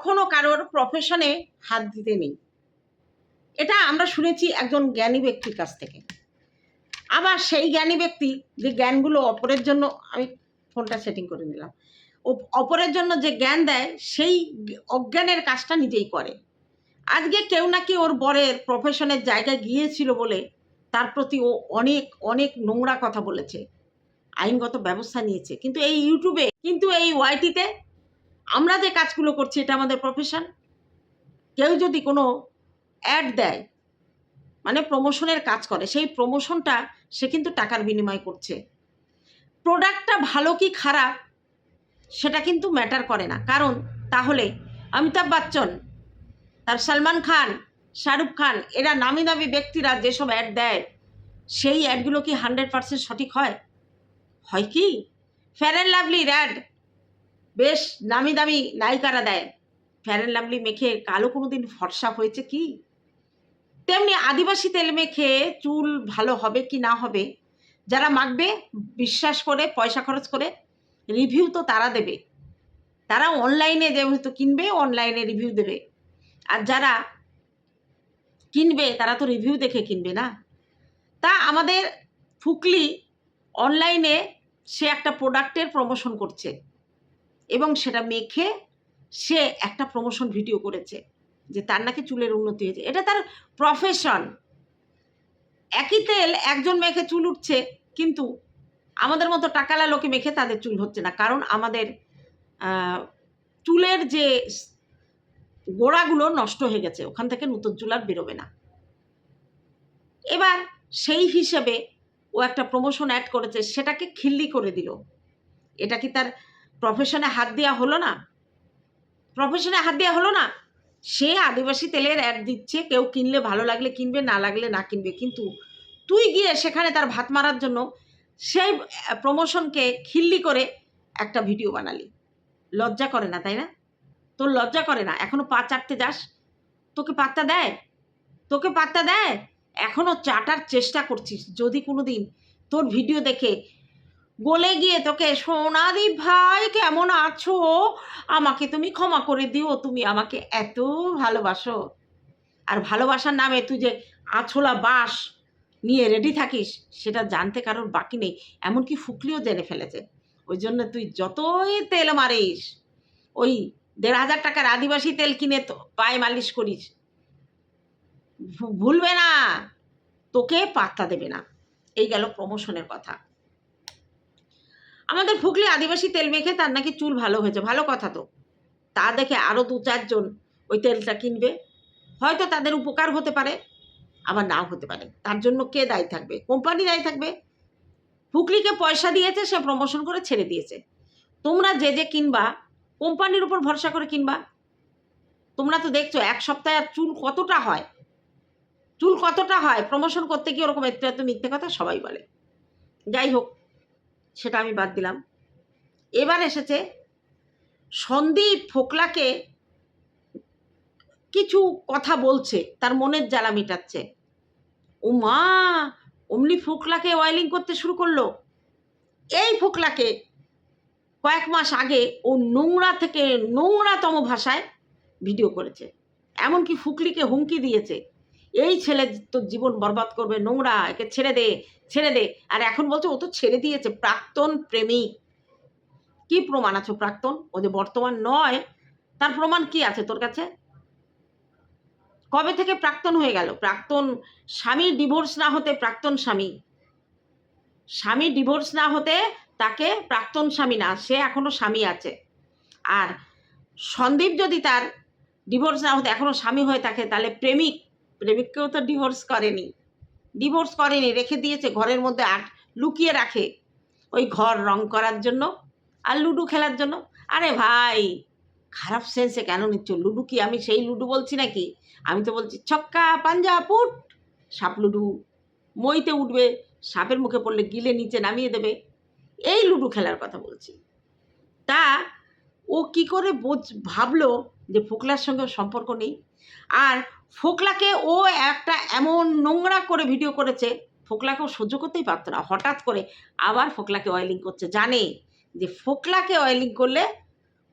কখনো কারোর প্রফেশনে হাত দিতে নেই। এটা আমরা শুনেছি একজন জ্ঞানী ব্যক্তির কাছ থেকে। আবার সেই জ্ঞানী ব্যক্তি যে জ্ঞানগুলো অপরের জন্য, আমি ফোনটা সেটিং করে নিলাম। অপরের জন্য যে জ্ঞান দেয়, সেই অজ্ঞানের কাজটা নিজেই করে। আজকে কেউ নাকি ওর বরের প্রফেশনের জায়গায় গিয়েছিল বলে তার প্রতি ও অনেক অনেক নোংরা কথা বলেছে। আইনগত ব্যবস্থা নিয়েছে। কিন্তু এই ইউটিউবে কিন্তু এই ওয়াইটিতে আমরা যে কাজগুলো করছি, এটা আমাদের প্রফেশন কেউ যদি কোনো অ্যাড দেয় মানে প্রমোশনের কাজ করে, সেই প্রমোশনটা সে কিন্তু টাকার বিনিময় করছে। প্রোডাক্টটা ভালো কি খারাপ, সেটা কিন্তু ম্যাটার করে না। কারণ তাহলে অমিতাভ বচ্চন, তার সলমান খান, শাহরুখ খান, এরা নামি দামি ব্যক্তিরা যেসব অ্যাড দেয়, সেই অ্যাডগুলো কি হান্ড্রেড পার্সেন্ট সঠিক হয়? হয় কি? ফ্যার অ্যান্ড লাভলির অ্যাড বেশ নামি দামি নায়িকারা দেয়। ফ্যার অ্যান্ড লাভলি মেখে কালো কোনো দিন ফর্সা হয়েছে কি? তেমনি আদিবাসী তেল মেখে চুল ভালো হবে কি না হবে, যারা মাখবে বিশ্বাস করে, পয়সা খরচ করে রিভিউ তো তারা দেবে। তারা অনলাইনে যেহেতু কিনবে অনলাইনে রিভিউ দেবে। আর যারা কিনবে, তারা তো রিভিউ দেখে কিনবে না। তা আমাদের ফুকলি অনলাইনে সে একটা প্রোডাক্টের প্রমোশন করছে। এবং সেটা মেখে সে একটা প্রমোশন ভিডিও করেছে যে তার নাকি চুলের উন্নতি হয়েছে। এটা তার প্রফেশন একই তেল একজন মেখে চুল উঠছে, কিন্তু আমাদের মতো টাকালা লোকে মেখে তাদের চুল হচ্ছে না। কারণ আমাদের চুলের যে গোড়াগুলো নষ্ট হয়ে গেছে, ওখান থেকে নতুন চুল আর বেরোবে না। এবার সেই হিসেবে ও একটা প্রমোশন অ্যাড করেছে, সেটাকে খিল্লি করে দিল। এটা কি তার প্রফেশনে হাত দেওয়া হলো না? প্রফেশনে হাত দেওয়া হলো না? সে আদিবাসী তেলের অ্যাড দিচ্ছে, কেউ কিনলে ভালো লাগলে কিনবে, না লাগলে না কিনবে। কিন্তু তুই গিয়ে সেখানে তার ভাত মারার জন্য সেই প্রমোশনকে খিল্লি করে একটা ভিডিও বানালি। লজ্জা করে না, তাই না? তোর লজ্জা করে না? এখনও পা চাটতে যাস? তোকে পাত্তা দেয়? তোকে পাত্তা দেয়? এখনও চাটার চেষ্টা করছিস। যদি কোনো দিন তোর ভিডিও দেখে গলে গিয়ে তোকে সোনাদি ভাই কেমন আছো? আমাকে তুমি ক্ষমা করে দিও, তুমি আমাকে এত ভালোবাসো। আর ভালোবাসার নামে তুই যে আছলা বাস নিয়ে রেডি থাকিস, সেটা জানতে কারোর বাকি নেই, এমনকি ফুকলিও জেনে ফেলেছে। ওই জন্য তুই যতই তেল মারিস, ওই দেড় হাজার টাকার আদিবাসী তেল কিনে তো পায়ে মালিশ করিস। ভুলবে না, তোকে পাত্তা দেবে না। এই গেল প্রমোশনের কথা। আমাদের ফুকলি আদিবাসী তেল মেখে তার নাকি চুল ভালো হয়েছে, ভালো কথা তো। তা দেখে আরও দু চারজন ওই তেলটা কিনবে। হয়তো তাদের উপকার হতে পারে, আবার নাও হতে পারে। তার জন্য কে দায়ী থাকবে? কোম্পানি দায়ী থাকবে। ফুকলিকে পয়সা দিয়েছে, সে প্রমোশন করে ছেড়ে দিয়েছে। তোমরা যে যে কিনবা, কোম্পানির উপর ভরসা করে কিনবা। তোমরা তো দেখছ, এক সপ্তাহে আর চুল কতটা হয়? চুল কতটা হয়? প্রমোশন করতে গিয়ে ওরকম একটু এত মিথ্যে কথা সবাই বলে। যাই হোক সেটা আমি বাদ দিলাম। এবার এসেছে সন্দীপ ফোকলাকে কিছু কথা বলছে, তার মনের জ্বালা মেটাচ্ছে। ও মা অমনি ফোকলাকে অয়েলিং করতে শুরু করল। এই ফোকলাকে কয়েক মাস আগে ও নোংরা থেকে নোংরাতম ভাষায় ভিডিও করেছে। এমনকি ফুকলিকে হুমকি দিয়েছে। এই ছেলে তোর জীবন বরবাদ করবে, নোংরা, একে ছেড়ে দে ছেড়ে দে। আর এখন বলছে, ও তো ছেড়ে দিয়েছে, প্রাক্তন প্রেমিক। কি প্রমাণ আছে প্রাক্তন? ও যে বর্তমান নয়, তার প্রমাণ কি আছে তোর কাছে? কবে থেকে প্রাক্তন হয়ে গেল? প্রাক্তন স্বামী ডিভোর্স না হতে প্রাক্তন স্বামী। স্বামী ডিভোর্স না হতে তাকে প্রাক্তন স্বামী না, সে এখনও স্বামী আছে। আর সন্দীপ যদি তার ডিভোর্স না হতে এখনও স্বামী হয়ে থাকে, তাহলে প্রেমিক প্রেমিককেও তো ডিভোর্স করেনি। ডিভোর্স করেনি, রেখে দিয়েছে, ঘরের মধ্যে আট, লুকিয়ে রাখে। ওই ঘর রং করার জন্য আর লুডু খেলার জন্য। আরে ভাই, খারাপ সেন্সে কেন নিচ্ছ? লুডু কি আমি সেই লুডু বলছি নাকি? আমি তো বলছি, ছক্কা, পাঞ্জা, পুট, সাপ লুডু। মইতে উঠবে, সাপের মুখে পড়লে গিলে নিচে নামিয়ে দেবে। এই লুডু খেলার কথা বলছি। তা ও কি করে বোঝ, ভাবলো যে ফোকলার সঙ্গে সম্পর্ক নেই? আর ফোকলাকে ও একটা এমন নোংরা করে ভিডিও করেছে, ফোকলাকেও সহ্য করতেই পারতো না। হঠাৎ করে আবার ফোকলাকে অয়েলিং করছে। জানে যে ফোকলাকে অয়েলিং করলে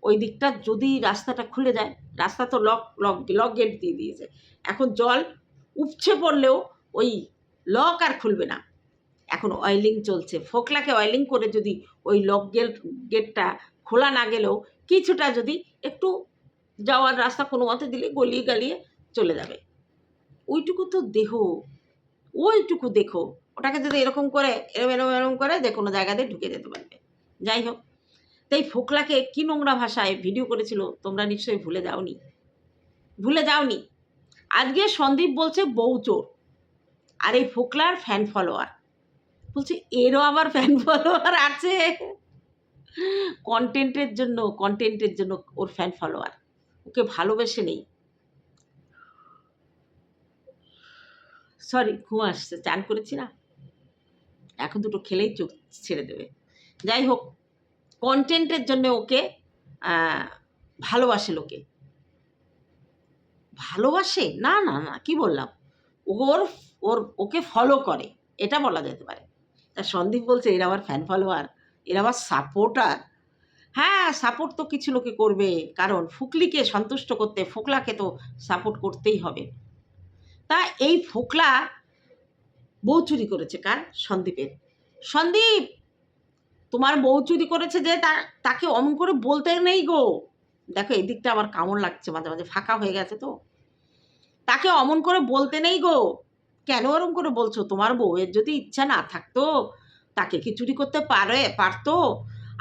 ওই দিকটা যদি রাস্তাটা খুলে যায়, রাস্তা তো লক লক লক গেট দিয়ে দিয়েছে। এখন জল উপছে পড়লেও ওই লক আর খুলবে না। এখন অয়েলিং চলছে। ফোকলাকে অয়েলিং করে যদি ওই লক গেট গেটটা খোলা না গেলেও কিছুটা যদি একটু যাওয়ার রাস্তা কোনো মতে দিলে, গলিয়ে গালিয়ে চলে যাবে। ওইটুকু তো দেহ। ওইটুকু দেখো। ওটাকে যদি এরকম করে, এরম এরম এরম করে, যে কোনো জায়গাতে ঢুকে যেতে পারবে। যাই হোক। তাই ফোকলাকে কি নোংরা ভাষায় ভিডিও করেছিল, তোমরা নিশ্চয়ই ভুলে যাওনি। ভুলে যাওনি। আজকে সন্দীপ বলছে, বউ চোর। আর এই ফোকলার ফ্যান ফলোয়ার বলছে, এরও আবার ফ্যান ফলোয়ার আছে। কন্টেন্টের জন্য কন্টেন্টের জন্য ওর ফ্যান ফলোয়ার ওকে ভালোবেসে নেই। সরি ঘুম আসছে চান করেছি না। এখন দুটো খেলেই চোখ ছেড়ে দেবে। যাই হোক কন্টেন্টের জন্য ওকে ভালোবাসে লোকে। ভালোবাসে? না না না, কি বললাম? ওর ওর, ওকে ফলো করে, এটা বলা যেতে পারে। তা সন্দীপ বলছে, এরা আবার ফ্যান ফলোয়ার এরা আবার সাপোর্টার হ্যাঁ সাপোর্ট তো কিছু লোকে করবে, কারণ ফুকলিকে সন্তুষ্ট করতে, ফোকলাকে তো সাপোর্ট করতেই হবে। তা এই ফোকলা বউ চুরি করেছে কার? সন্দীপের। সন্দীপ, তোমার বউ চুরি করেছে যে তা তাকে অমন করে বলতে নেই গো। দেখো এই দিকটা আমার কেমন লাগছে, মাঝে মাঝে ফাঁকা হয়ে গেছে তো। তাকে অমন করে বলতে নেই গো। কেন ওরম করে বলছো? তোমার বউয়ের যদি ইচ্ছা না থাকতো, তাকে কি চুরি করতে পারে পারতো?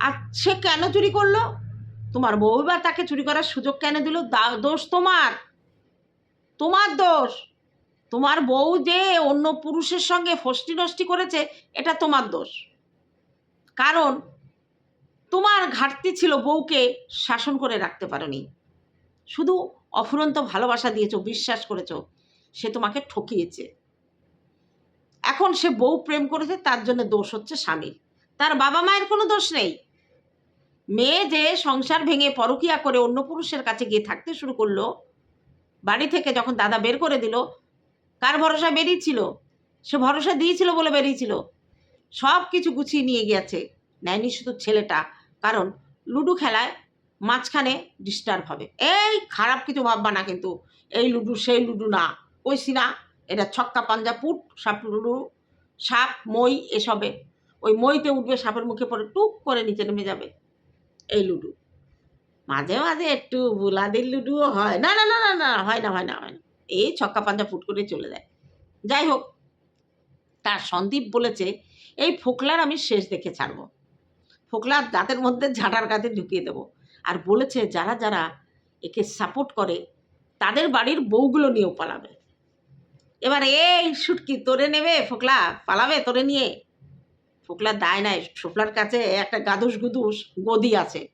আর সে কেন চুরি করল? তোমার বউ বা তাকে চুরি করার সুযোগ কেন দিল? দোষ তোমার। তোমার দোষ। তোমার বউ যে অন্য পুরুষের সঙ্গে ফষ্টি নষ্টি করেছে, এটা তোমার দোষ। কারণ তোমার ঘাটতি ছিল বউকে শাসন করে রাখতে পারোনি। শুধু অফুরন্ত ভালোবাসা দিয়েছ, বিশ্বাস করেছ, সে তোমাকে ঠকিয়েছে। এখন সে বউ প্রেম করেছে, তার জন্য দোষ হচ্ছে স্বামীর। তার বাবা মায়ের কোনো দোষ নেই। মেয়ে যে সংসার ভেঙে পরকিয়া করে অন্য পুরুষের কাছে গিয়ে থাকতে শুরু করল, বাড়ি থেকে যখন দাদা বের করে দিল কার ভরসা বেরিয়েছিল? সে ভরসা দিয়েছিল বলে বেরিয়েছিল। সব কিছু গুছিয়ে নিয়ে গিয়েছে। নেয়নি শুধু ছেলেটা, কারণ লুডো খেলায় মাঝখানে ডিস্টার্ব হবে। এই খারাপ কিছু ভাববা না কিন্তু। এই লুডু সেই লুডু না। কইছি না এটা ছক্কা, পাঞ্জা, পুট, সাপ লুডু, সাপ, মই এসবে। ওই মইতে উঠবে, সাপের মুখে পড়ে টুক করে নিচে নেমে যাবে এই লুডু। মাঝে মাঝে একটু বুলাদির লুডুও হয়। না না না না না, হয় না হয় না হয় না। এই ছক্কা পাঞ্জা ফুট করে চলে যায়। যাই হোক, তার সন্দীপ বলেছে, এই ফোকলার আমি শেষ দেখে ছাড়বো। ফোকলার দাঁতের মধ্যে ঝাঁটার কাছে ঢুকিয়ে দেবো। আর বলেছে, যারা যারা একে সাপোর্ট করে, তাদের বাড়ির বউগুলো নিয়েও পালাবে। এবার এই শুটকি তোরে নেবে, ফোকলা? পালাবে তোরে নিয়ে? ফোকলার দায় নাই। ফোকলার কাছে একটা গাদুস গুদুস গদি আছে।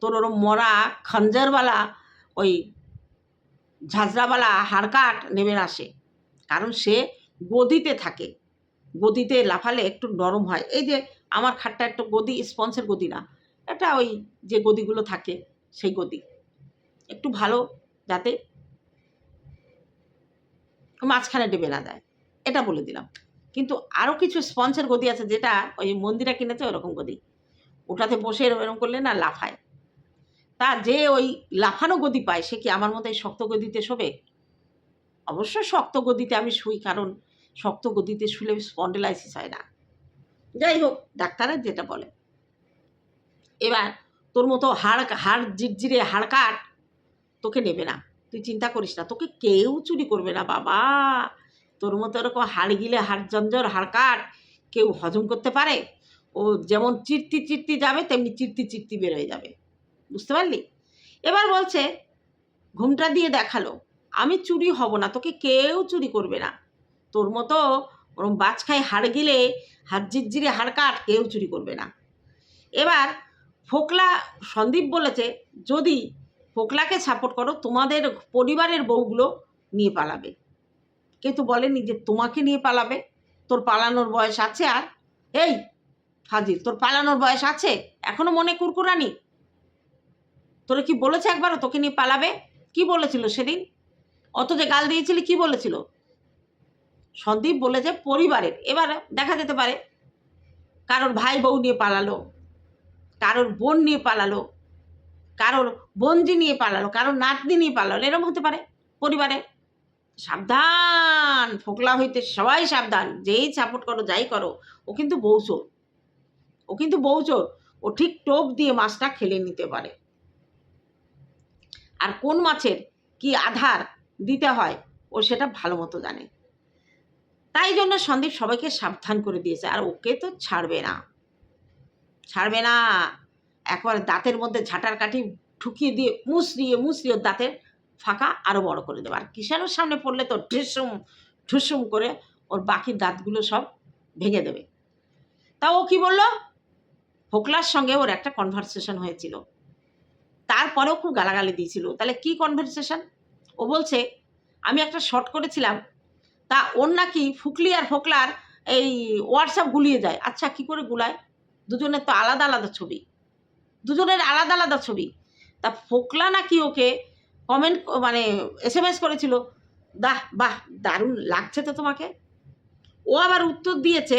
তোর ওরম মরা খঞ্জারওয়ালা ওই ঝাঁঝরাওয়ালা হাড়কাট নেমে আসে, কারণ সে গদিতে থাকে। গদিতে লাফালে একটু নরম হয়। এই যে আমার খাটটা একটু গদি, স্পঞ্জের গদি না এটা ওই যে গদিগুলো থাকে, সেই গদি। একটু ভালো যাতে মাঝখানে ডেবে না দেয়। এটা বলে দিলাম। কিন্তু আরও কিছু স্পঞ্জের গদি আছে যেটা ওই মন্দিরা কিনেছে ওরকম গদি। ওটাতে বসে এরকম করলে না লাফায়। তা যে ওই লাফানো গদি পায়, সে কি আমার মতো শক্ত গদিতে শোবে? অবশ্য শক্ত গদিতে আমি শুই, কারণ শক্ত গদিতে শুলে স্পন্ডেলাইসিস হয় না। যাই হোক, ডাক্তারের যেটা বলে। এবার তোর মতো হাড় হাড় জিরজিরে হাড় কাট, তোকে নেবে না। তুই চিন্তা করিস না, তোকে কেউ চুরি করবে না, বাবা। তোর মতো এরকম হাড় গিলে, হাড় জঞ্জর হাড় কাট কেউ হজম করতে পারে? ও যেমন চিরতি চিরতি যাবে, তেমনি চিরতি চিরতি বেরোয় যাবে। বুঝতে পারলি? এবার বলছে, ঘুমটা দিয়ে দেখাল। আমি চুরি হব না, তোকে কেউ চুরি করবে না। তোর মতো ওরম বাজ খাই হাড় গিলে হাত জিরজিরে হাড় কাট, কেউ চুরি করবে না। এবার ফোকলা, সন্দীপ বলেছে, যদি ফোকলাকে সাপোর্ট করো, তোমাদের পরিবারের বউগুলো নিয়ে পালাবে। কিন্তু বলেনি যে তোমাকে নিয়ে পালাবে। তোর পালানোর বয়স আছে আর, এই ফাজিল তোর পালানোর বয়স আছে? এখনও মনে কুরকুরানি? তোরে কি বলেছে একবারও? তোকে নিয়ে পালাবে? কি বলেছিল সেদিন? অত যে গাল দিয়েছিলি, কি বলেছিল? সন্দীপ বলেছে পরিবারের। এবার দেখা যেতে পারে, কারোর ভাই বউ নিয়ে পালালো, কারোর বোন নিয়ে পালালো, কারোর বঞ্জি নিয়ে পালালো, কারোর নাতনি নিয়ে পালালো, এরকম হতে পারে পরিবারে। সাবধান, ফোকলা হইতে সবাই সাবধান, যেই সাপোর্ট করো, যাই করো, ও কিন্তু বৌচোর ও কিন্তু বৌচোর ও ঠিক টোপ দিয়ে মাছটা খেলে নিতে পারে। আর কোন মাছের কি আধার দিতে হয়, ও সেটা ভালো মতো জানে। তাই জন্য সন্দীপ সবাইকে সাবধান করে দিয়েছে, আর ওকে তো ছাড়বে না। ছাড়বে না। একবার দাঁতের মধ্যে ঝাঁটার কাঠি ঠুকিয়ে দিয়ে মুসরিয়ে মুসরিয়ে দাঁতের ফাঁকা আরও বড় করে দেবে। আর কিষানোর সামনে পড়লে তো ঠুসুম ঠুসুম করে ওর বাকি দাঁতগুলো সব ভেঙে দেবে। তা ও কি বলল? ফোকলার সঙ্গে ওর একটা কনভারসেশন হয়েছিল। তারপরেও খুব গালাগালি দিয়েছিল। তাহলে কি কনভারসেশন ও বলছে, আমি একটা শর্ট করেছিলাম, তা ওর নাকি ফুকলি আর ফোকলার এই হোয়াটসঅ্যাপ গুলিয়ে যায়। আচ্ছা কি করে গুলায়? দুজনের তো আলাদা আলাদা ছবি। দুজনের আলাদা আলাদা ছবি। তা ফোকলা নাকি ওকে কমেন্ট মানে এস এম এস করেছিল, দাহ, বাহ, দারুণ লাগছে তো তোমাকে? ও আবার উত্তর দিয়েছে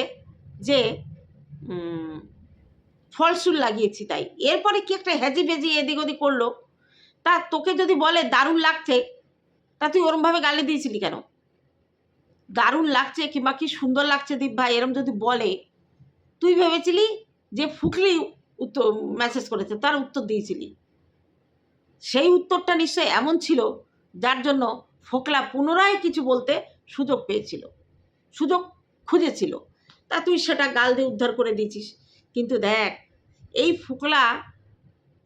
যে ফলসুল লাগিয়েছি তাই। এরপরে কি একটা হেজি ভেজি এদিক ওদিক করল? তা তোকে যদি বলে দারুণ লাগছে, তা তুই ওরমভাবে গালি দিয়েছিলি কেন? দারুণ লাগছে কিংবা কি সুন্দর লাগছে দীপ ভাই এরম যদি বলে, তুই ভেবেছিলি যে ফুকলি উত্তর মেসেজ করেছে, তার উত্তর দিয়েছিলি। সেই উত্তরটা নিশ্চয়ই এমন ছিল যার জন্য ফোকলা পুনরায় কিছু বলতে সুযোগ পেয়েছিল, সুযোগ খুঁজেছিল। তা তুই সেটা গাল দিয়ে উদ্ধার করে দিয়েছিস। কিন্তু দেখ, এই ফোকলা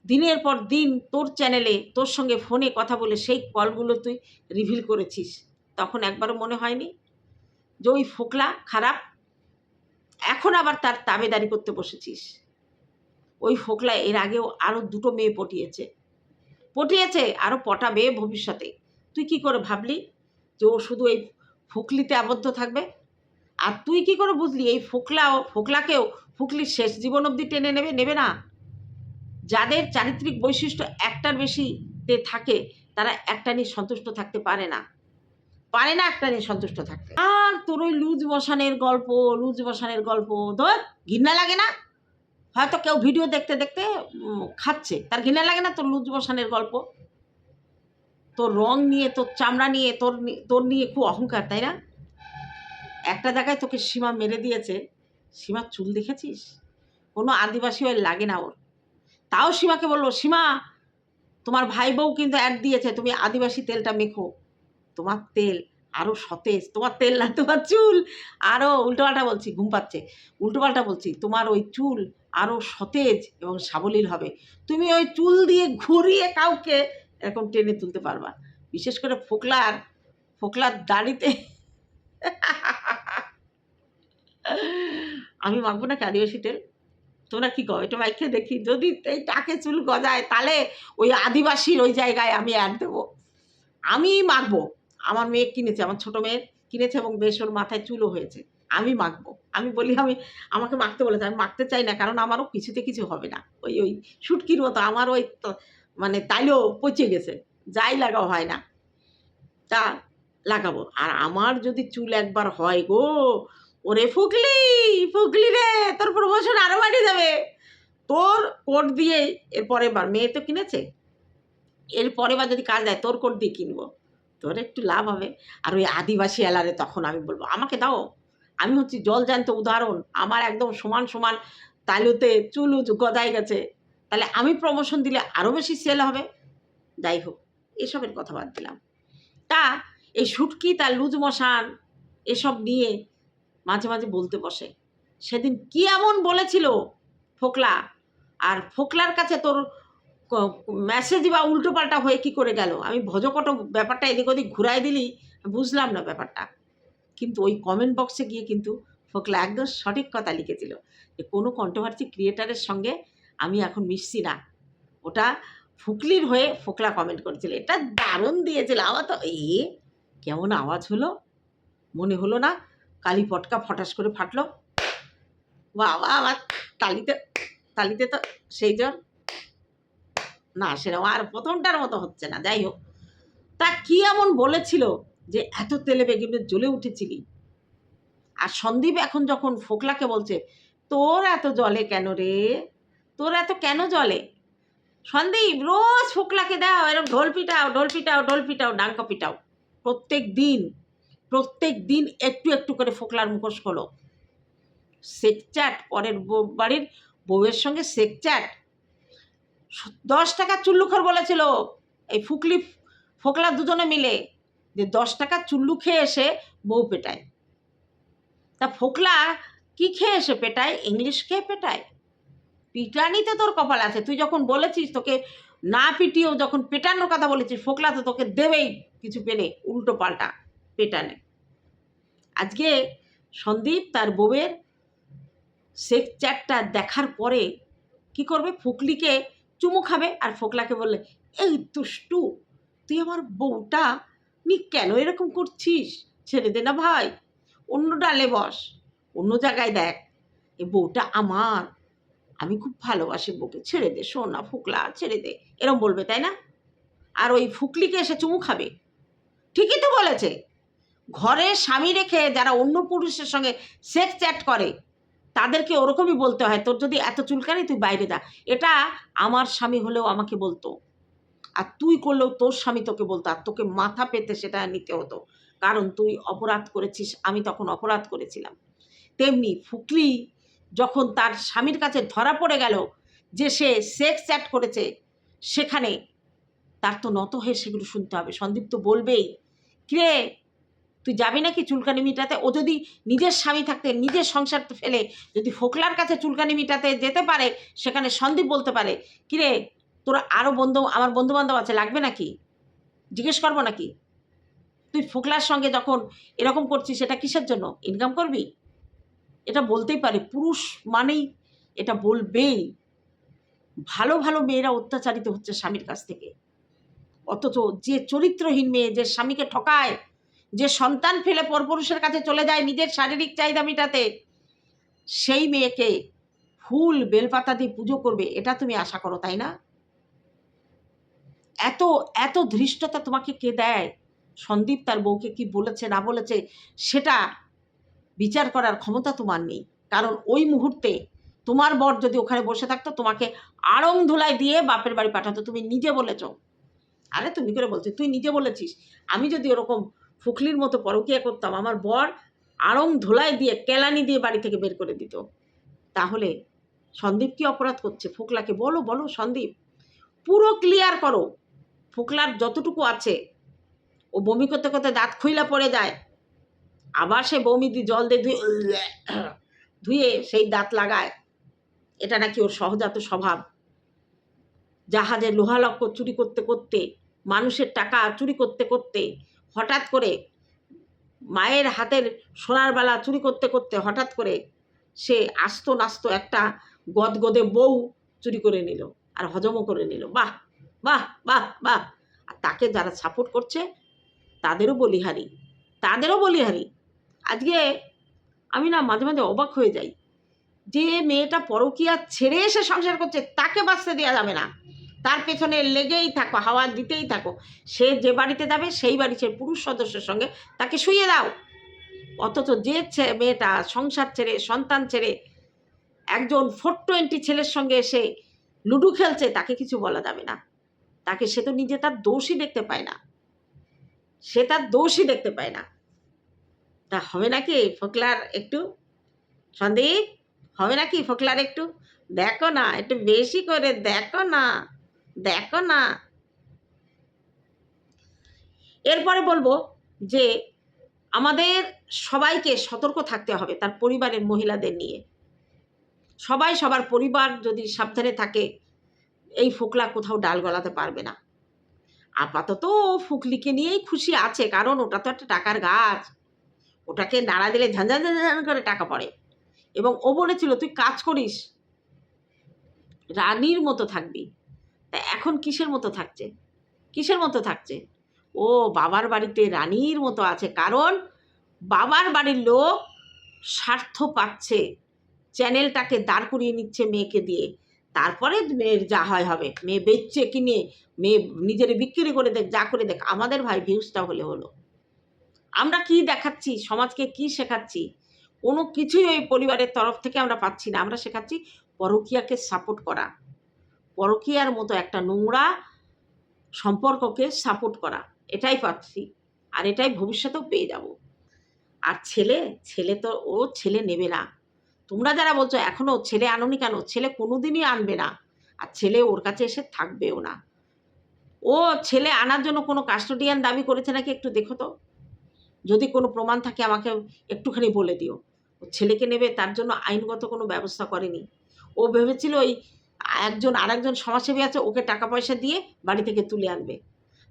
দিনের পর দিন তোর চ্যানেলে তোর সঙ্গে ফোনে কথা বলে সেই কলগুলো তুই রিভিল করেছিস। তখন একবারও মনে হয়নি যে ওই ফোকলা খারাপ, এখন আবার তার তাবেদারি করতে বসেছিস। ওই ফোকলা এর আগেও আরও দুটো মেয়ে পটিয়েছে। পটিয়েছে আরও পটাবে ভবিষ্যতে। তুই কি করে ভাবলি যে ও শুধু এই ফুকলিতে আবদ্ধ থাকবে? আর তুই কি করে বুঝলি? এই ফোকলাও, ফোকলাকেও ফুকলির শেষ জীবন অবধি টেনে নেবে নেবে না। যাদের চারিত্রিক বৈশিষ্ট্য একটার বেশিতে থাকে, তারা একটা নিয়ে সন্তুষ্ট থাকতে পারে না। পারে না একটা নিয়ে সন্তুষ্ট থাকতে। আর তোর ওই লুজ বসানের গল্প, লুজ বসানের গল্প, ধর, ঘৃণা লাগে না? হয়তো কেউ ভিডিও দেখতে দেখতে খাচ্ছে। তার ঘৃণা লাগে না তোর লুজ বসানের গল্প? তোর রং নিয়ে, তোর চামড়া নিয়ে, তোর তোর নিয়ে খুব অহংকার, তাই না? একটা জায়গায় তোকে সীমা মেরে দিয়েছে। সীমার চুল দেখেছিস? কোনো আদিবাসী ওই লাগে না ওর। তাও সীমাকে বলল, সীমা, তোমার ভাই বউ কিন্তু অ্যাড দিয়েছে, তুমি আদিবাসী তেলটা মেখো। তোমার তেল আরও সতেজ, তোমার তেল না, তোমার চুল আরও উল্টোপাল্টা বলছি, ঘুম পাচ্ছে। উল্টোপাল্টা বলছি, তোমার ওই চুল আরও সতেজ এবং সাবলীল হবে। তুমি ওই চুল দিয়ে ঘুরিয়ে কাউকে এরকম টেনে তুলতে পারবা বিশেষ করে ফোকলার ফোকলার দাড়িতে আমি মাখবো না আদিবাসী তেল? তোমরা কি কো এটা মাইকে দেখি। যদি এই টাকে চুল গজায়, তাহলে ওই আদিবাসীর ওই জায়গায় আমি অ্যাড দেবো। আমি মাখবো। আমার মেয়ে কিনেছে, আমার ছোটো মেয়ে কিনেছে এবং বেশ ওর মাথায় চুলও হয়েছে। আমি মাখবো। আমি বলি, আমি, আমাকে মাখতে বলেছে। আমি মাখতে চাই না, কারণ আমারও কিছুতে কিছু হবে না। ওই ওই শুটকির মতো আমার ওই মানে তাইলেও পচে গেছে। যাই লাগাও, হয় না। তা লাগাবো। আর আমার যদি চুল একবার হয় গো ওরে ফুকলি ফুকলি রে, তোর প্রমোশন আরও বাড়িয়ে যাবে তোর কোট দিয়ে এরপরে বার মেয়ে তো কিনেছে। এরপরে বার যদি কাজ দেয়, তোর কোট দিয়ে কিনবো। তোর একটু লাভ হবে। আর ওই আদিবাসী এলারে তখন আমি বলব, আমাকে দাও। আমি হচ্ছি জল জ্যান্ত উদাহরণ। আমার একদম সমান সমান তালুতে চুল গদায় গেছে। তাহলে আমি প্রমোশন দিলে আরও বেশি সেল হবে। যাই হোক, এসবের কথা বাদ দিলাম। তা, এই শুটকি তার লুজ মশান, এসব নিয়ে মাঝে মাঝে বলতে বসে। সেদিন কি এমন বলেছিল ফোকলা? আর ফোকলার কাছে তোর মেসেজ বা উল্টোপাল্টা হয়ে কি করে গেল? আমি ভজকট ব্যাপারটা এদিক ওদিক ঘুরাই দিলি, বুঝলাম না ব্যাপারটা। কিন্তু ওই কমেন্ট বক্সে গিয়ে কিন্তু ফোকলা একদম সঠিক কথা লিখেছিল যে, কোনো কন্ট্রোভার্সি ক্রিয়েটারের সঙ্গে আমি এখন মিশছি না। ওটা ফুকলির হয়ে ফোকলা কমেন্ট করেছিল। এটা দারুণ দিয়েছিল। আমার তো, এ, কেমন আওয়াজ হলো? মনে হলো না কালি পটকা ফটাস করে ফাটলো। বাবা, আমার তালিতে তালিতে তো সেই জ্বর। না, সেরকম আর প্রথমটার মতো হচ্ছে না, যাই হোক। তা কি এমন বলেছিল যে এত তেলে বেগুনে জ্বলে উঠেছিলি? আর সন্দীপ এখন যখন ফোকলাকে বলছে, তোর এত জলে কেন রে? তোর এত কেন জলে সন্দীপ, রোজ ফোকলাকে দাও এরকম ঢোল পিটাও ঢোল পিটাও ঢোল পিটাও, ডাঙ্কা পিটাও, প্রত্যেক দিন। প্রত্যেক দিন একটু একটু করে ফোকলার মুখোশ সেক চ্যাট, পরের বাড়ির বউয়ের সঙ্গে সেক চ্যাট। দশ টাকা চুল্লুখর বলেছিল, এই ফুকলি, ফোকলা দুজনে মিলে যে দশ টাকা চুল্লু খেয়ে এসে বউ পেটায়। তা ফোকলা কি খেয়ে এসে পেটায়? ইংলিশ খেয়ে পেটায়? পিটানিতে তোর কপাল আছে। তুই যখন বলেছিস তোকে না পিটিয়েও যখন পেটানোর কথা বলেছিস, ফোকলা তো তোকে দেবেই কিছু পেলে, উল্টো পাল্টা। পেটানে আজকে সন্দীপ তার বউয়ের সেক চ্যাটটা দেখার পরে কি করবে? ফুকলিকে চুমু খাবে আর ফোকলাকে বললে, এই তুষ্টু তুই আমার বউটা? নি কেন এরকম করছিস? ছেড়ে দে না ভাই। অন্য ডালে বস, অন্য জায়গায় দেখ। এ বউটা আমার। আমি খুব ভালোবাসি বউকে। ছেড়ে দে, সোনা, ফুকলা, ছেড়ে দে। এরম বলবে, তাই না? আর ওই ফুকলিকে এসে চুমু খাবে। ঠিকই তো বলেছে। ঘরে স্বামী রেখে যারা অন্য পুরুষের সঙ্গে সেক্স চ্যাট করে, তাদেরকে ওরকমই বলতে হয়, তোর যদি এত চুলকানি, তুই বাইরে যা। এটা আমার স্বামী হলেও আমাকে বলতো। আর তুই করলেও তোর স্বামী তোকে বলতো, আর তোকে মাথা পেতে সেটা নিতে হতো। কারণ তুই অপরাধ করেছিস, আমি তখন অপরাধ করেছিলাম। তেমনি ফুকলি যখন তার স্বামীর কাছে ধরা পড়ে গেল যে সে সেক্স চ্যাট করেছে, সেখানে তার তো নত হয়ে সেগুলো শুনতে হবে। সন্দীপ তো বলবেই, কিরে তুই যাবি নাকি চুলকানি মিটাতে? ও যদি নিজের স্বামী থাকতে, নিজের সংসার ফেলে, যদি ফোকলার কাছে চুলকানি মিটাতে যেতে পারে, সেখানে সন্দীপ বলতে পারে, কিরে, তোরা আরও বন্ধু, আমার বন্ধু বান্ধব আছে, লাগবে নাকি? জিজ্ঞেস করব নাকি? তুই ফোকলার সঙ্গে যখন এরকম করছিস সেটা কিসের জন্য? ইনকাম করবি? এটা বলতেই পারে, পুরুষ মানেই এটা বলবেই। ভালো ভালো মেয়েরা অত্যাচারিত হচ্ছে স্বামীর কাছ থেকে। অথচ যে চরিত্রহীন মেয়ে যে স্বামীকে ঠকায় যে সন্তান ফেলে পরপুরুষের কাছে চলে যায় নিজের শারীরিক চাহিদা মেটাতে, সেই মেয়েকে ফুল বেলপাতা দিয়ে পুজো করবে, এটা তুমি আশা করো, তাই না? এত এত ধৃষ্টতা তোমাকে কে দেয়? সন্দীপ তার বউকে কি বলেছে, না বলেছে, সেটা বিচার করার ক্ষমতা তোমার নেই। কারণ ওই মুহূর্তে তোমার বর যদি ওখানে বসে থাকতো, তোমাকে আড়ং ধুলাই দিয়ে বাপের বাড়ি পাঠাতো, তুমি নিজে বলেছ। আরে তুমি করে বলছো, তুই নিজে বলেছিস। আমি যদি ওরকম ফুকলির মতো পরকিয়া করতাম। আমার বর আড়ং ধোলাই দিয়ে, কেলানি দিয়ে বাড়ি থেকে বের করে দিত। তাহলে সন্দীপ কি অপরাধ করছে? ফোকলাকে বলো বলো সন্দীপ। পুরো ক্লিয়ার করো। ফোকলার যতটুকু আছে, ও বমি করতে করতে দাঁত খুইলা পড়ে যায়। আবার সে বমি দিয়ে জল দিয়ে ধুয়ে ধুয়ে সেই দাঁত লাগায়। এটা নাকি ওর সহজাত স্বভাব। জাহাজের লোহালক্ষ চুরি করতে করতে, মানুষের টাকা চুরি করতে করতে হঠাৎ করে মায়ের হাতের সোনার বেলা চুরি করতে করতে হঠাৎ করে সে আস্ত নাস্ত একটা গদগদে বউ চুরি করে নিল আর হজমও করে নিল। বাহ বাহ বাহ বাহ। আর তাকে যারা সাপোর্ট করছে, তাদেরও বলিহারি তাদেরও বলিহারি। আজকে আমি না মাঝে মাঝে অবাক হয়ে যাই। যে মেয়েটা পরকিয়া ছেড়ে এসে সংসার করছে, তাকে বাঁচতে দেওয়া যাবে না। তার পেছনে লেগেই থাকো, হাওয়া দিতেই থাকো। সে যে বাড়িতে যাবে, সেই বাড়ি সে পুরুষ সদস্যের সঙ্গে তাকে শুয়ে দাও। অথচ যে মেয়েটা সংসার ছেড়ে, সন্তান ছেড়ে, একজন ফোর টোয়েন্টি ছেলের সঙ্গে এসে লুডু খেলছে, তাকে কিছু বলা যাবে না। তাকে সে তো নিজে তার দোষই দেখতে পায় না। সে তার দোষই দেখতে পায় না। তা হবে নাকি ফোকলার একটু? সন্দীপ, হবে নাকি ফোকলার একটু? দেখো না, একটু বেশি করে দেখো না। দেখো না। এরপরে বলব যে আমাদের সবাইকে সতর্ক থাকতে হবে তার পরিবারের মহিলাদের নিয়ে। সবাই সবার পরিবার যদি সাবধানে থাকে, এই ফোকলা কোথাও ডাল গলাতে পারবে না। আপাতত ফুকলিকে নিয়েই খুশি আছে, কারণ ওটা তো একটা টাকার গাছ। ওটাকে নাড়া দিলে ঝাঁঝান ঝাঁঝান করে টাকা পড়ে। এবং ও বলেছিল, তুই কাজ করিস, রানীর মতো থাকবি। তা এখন কিসের মতো থাকছে? কিসের মতো থাকছে? ও বাবার বাড়িতে রানীর মতো আছে, কারণ বাবার বাড়ির লোক স্বার্থ পাচ্ছে। চ্যানেলটাকে দাঁড় করিয়ে নিচ্ছে মেয়েকে দিয়ে। তারপরে মেয়ের যা হয় হবে। মেয়ে বেচছে, কিনে, মেয়ে নিজের বিক্রি করে দেখ, যা করে দেখ। আমাদের ভাই ভিউজটা হলে হলো। আমরা কি দেখাচ্ছি? সমাজকে কি শেখাচ্ছি? কোনো কিছুই ওই পরিবারের তরফ থেকে আমরা পাচ্ছি না। আমরা শেখাচ্ছি পরকীয়াকে সাপোর্ট করা। পরকীয়ার মতো একটা নোংরা সম্পর্ককে সাপোর্ট করা, এটাই পাচ্ছি। আর এটাই ভবিষ্যতেও পেয়ে যাব। আর ছেলে ছেলে তো ও ছেলে নেবে না। তোমরা যারা বলছো, এখনও ছেলে আনুনি কেন? ছেলে কোনোদিনই আনবে না। আর ছেলে ওর কাছে এসে থাকবেও না। ও ছেলে আনার জন্য কোনো কাস্টোডিয়ান দাবি করেছে নাকি একটু দেখো তো? যদি কোনো প্রমাণ থাকে আমাকে একটুখানি বলে দিও। ও ছেলেকে নেবে, তার জন্য আইনগত কোনো ব্যবস্থা করেনি। ও ভেবেছিল ওই একজন আরেকজন সমাজসেবী আছে, ওকে টাকা পয়সা দিয়ে বাড়ি থেকে তুলে আনবে।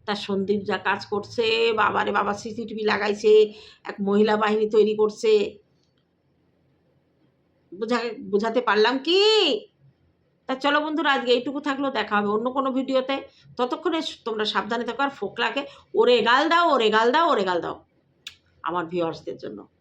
তার সন্দীপ যা কাজ করছে, বাবারে বাবা, সিসিটিভি লাগাইছে, এক মহিলা বাহিনী তৈরি করছে। বোঝা, বোঝাতে পারলাম কি? তা চলো বন্ধুরা, আজকে এইটুকু থাকলেও দেখা হবে অন্য কোনো ভিডিওতে। ততক্ষণে তোমরা সাবধানে থাকো আর ফোকলাকে ওরে গাল দাও, ওরে গাল দাও, ওরে গাল দাও। আমার ভিউয়ার্সদের জন্য।